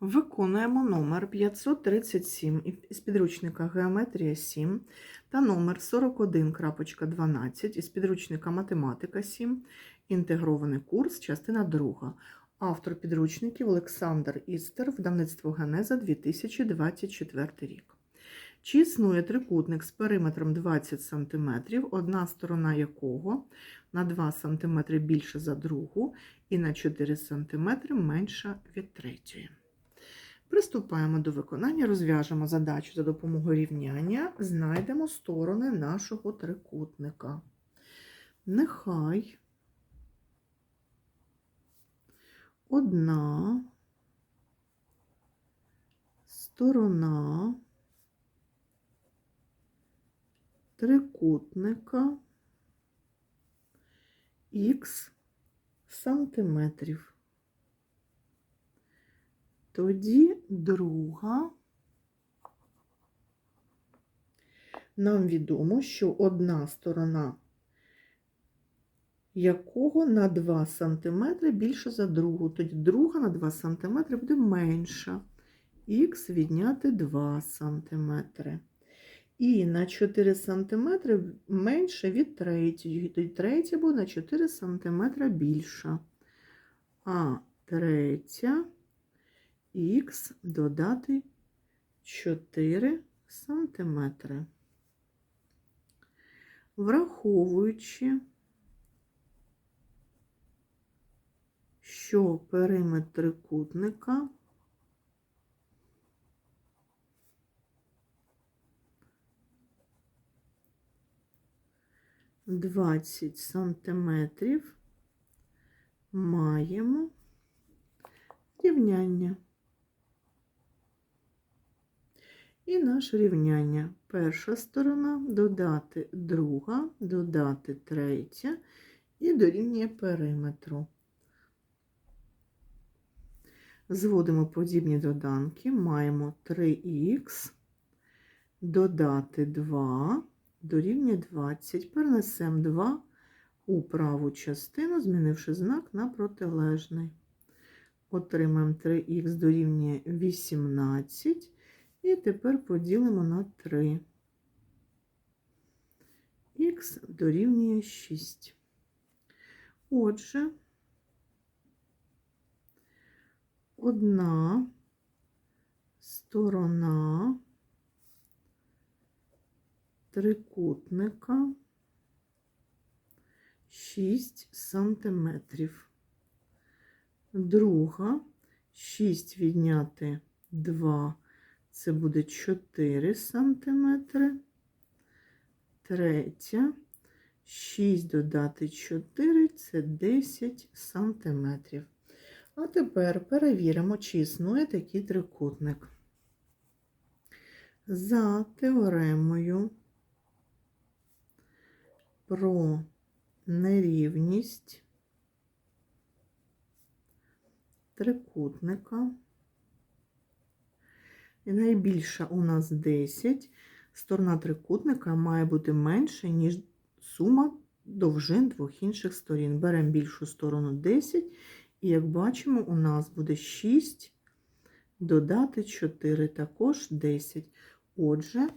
Виконуємо номер 537 із підручника Геометрія 7 та номер 41.12 із підручника Математика 7, інтегрований курс, частина 2. Автор підручників Олександр Істер, видавництво Генеза 2024 рік. Чи існує трикутник з периметром 20 см, одна сторона якого на 2 см більше за другу і на 4 см менша від третьої? Приступаємо до виконання, розв'яжемо задачу за допомогою рівняння, знайдемо сторони нашого трикутника. Нехай одна сторона трикутника х сантиметрів. Тоді друга. Нам відомо, що одна сторона якого на 2 см більше за другу. Тоді друга на 2 см буде менша. Х відняти 2 см. І на 4 см менше від третьої. Тоді третя буде на 4 см більша. А третя х додати 4 сантиметри. Враховуючи, що периметр трикутника Двадцять сантиметрів маємо рівняння. І наше рівняння. Перша сторона додати друга, додати третя і дорівнює периметру. Зводимо подібні доданки, маємо 3х, додати 2, дорівнює 20. Перенесемо 2 у праву частину, змінивши знак на протилежний. Отримаємо 3х дорівнює 18. І тепер поділимо на 3. Х дорівнює 6. Отже, одна сторона трикутника 6 сантиметрів. Друга 6 відняти 2 це буде 4 сантиметри. Третя, 6 додати 4 це 10 сантиметрів. А тепер перевіримо, чи існує такий трикутник. За теоремою про нерівність трикутника. Найбільша у нас 10. Сторона трикутника має бути менша, ніж сума довжин двох інших сторін. Беремо більшу сторону 10, і, як бачимо, у нас буде 6, додати 4, також 10. Отже,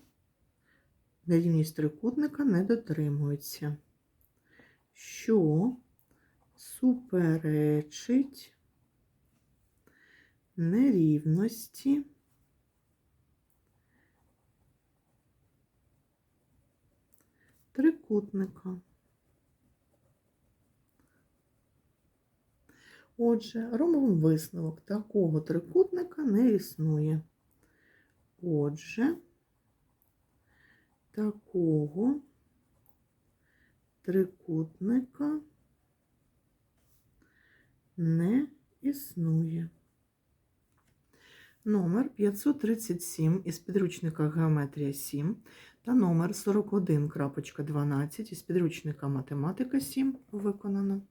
нерівність трикутника не дотримується. Що суперечить нерівності трикутника. Отже, робимо висновок, такого трикутника не існує. Отже, такого трикутника не існує. Номер 537 із підручника Геометрія 7 та номер 41.12 із підручника Математика 7 виконано.